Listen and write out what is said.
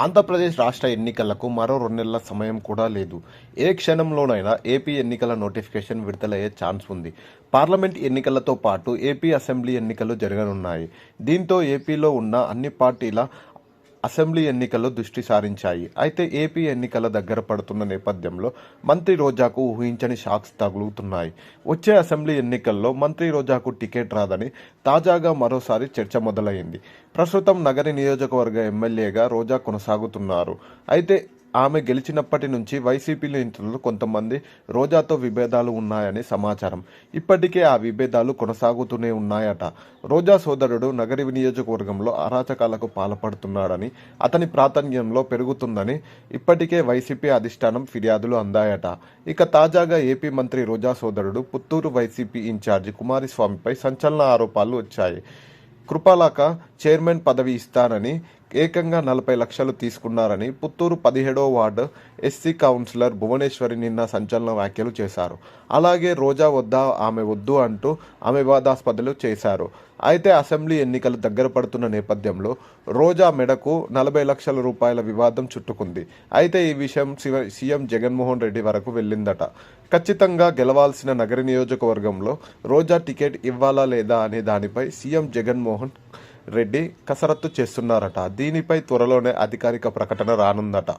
ఆంధ్రప్రదేశ్ రాష్ట్ర ఎన్నికలకు మరో రెండు నెలల సమయం కూడా లేదు. ఏ క్షణంలోనైనా ఏపీ ఎన్నికల నోటిఫికేషన్ విడుదలయ్యే ఛాన్స్ ఉంది. పార్లమెంట్ ఎన్నికలతో పాటు ఏపీ అసెంబ్లీ ఎన్నికలు జరగనున్నాయి. దీంతో ఏపీలో ఉన్న అన్ని పార్టీల అసెంబ్లీ ఎన్నికల్లో దృష్టి సారించాయి. అయితే ఏపీ ఎన్నికల దగ్గర పడుతున్న నేపథ్యంలో మంత్రి రోజాకు ఊహించని షాక్స్ తగులుతున్నాయి. వచ్చే అసెంబ్లీ ఎన్నికల్లో మంత్రి రోజాకు టికెట్ రాదని తాజాగా మరోసారి చర్చ మొదలైంది. ప్రస్తుతం నగరి నియోజకవర్గ ఎమ్మెల్యేగా రోజా కొనసాగుతున్నారు. అయితే ఆమె గెలిచినప్పటి నుంచి వైసీపీ నేతలు కొంతమంది రోజాతో విభేదాలు ఉన్నాయని సమాచారం. ఇప్పటికే ఆ విభేదాలు కొనసాగుతూనే ఉన్నాయట. రోజా సోదరుడు నగరి నియోజకవర్గంలో అరాచకాలకు పాల్పడుతున్నాడని అతని ప్రాధాన్యంలో పెరుగుతుందని ఇప్పటికే వైసీపీ అధిష్టానం ఫిర్యాదులు అందాయట. ఇక తాజాగా ఏపీ మంత్రి రోజా సోదరుడు పుత్తూరు వైసీపీ ఇన్ఛార్జి కుమారస్వామిపై సంచలన ఆరోపాలు వచ్చాయి. కృపాలాక చైర్మన్ పదవి ఇస్తానని ఏకంగా నలభై లక్షలు తీసుకున్నారని పుత్తూరు పదిహేడో వార్డు ఎస్సీ కౌన్సిలర్ భువనేశ్వరి నిన్న సంచలన వ్యాఖ్యలు చేశారు. అలాగే రోజా వద్ద ఆమె వద్దు అంటూ ఆమె వివాదాస్పదలు చేశారు. అయితే అసెంబ్లీ ఎన్నికలు దగ్గర పడుతున్న నేపథ్యంలో రోజా మెడకు నలభై లక్షల రూపాయల వివాదం చుట్టుకుంది. అయితే ఈ విషయం శివ- సీఎం జగన్మోహన్ రెడ్డి వరకు వెళ్ళిందట. ఖచ్చితంగా గెలవాల్సిన నగర నియోజకవర్గంలో రోజా టికెట్ ఇవ్వాలా లేదా అనే దానిపై సీఎం జగన్మోహన్ రెడ్డి కసరత్తు చేస్తున్నారట. దీనిపై త్వరలోనే అధికారిక ప్రకటన రానుందట.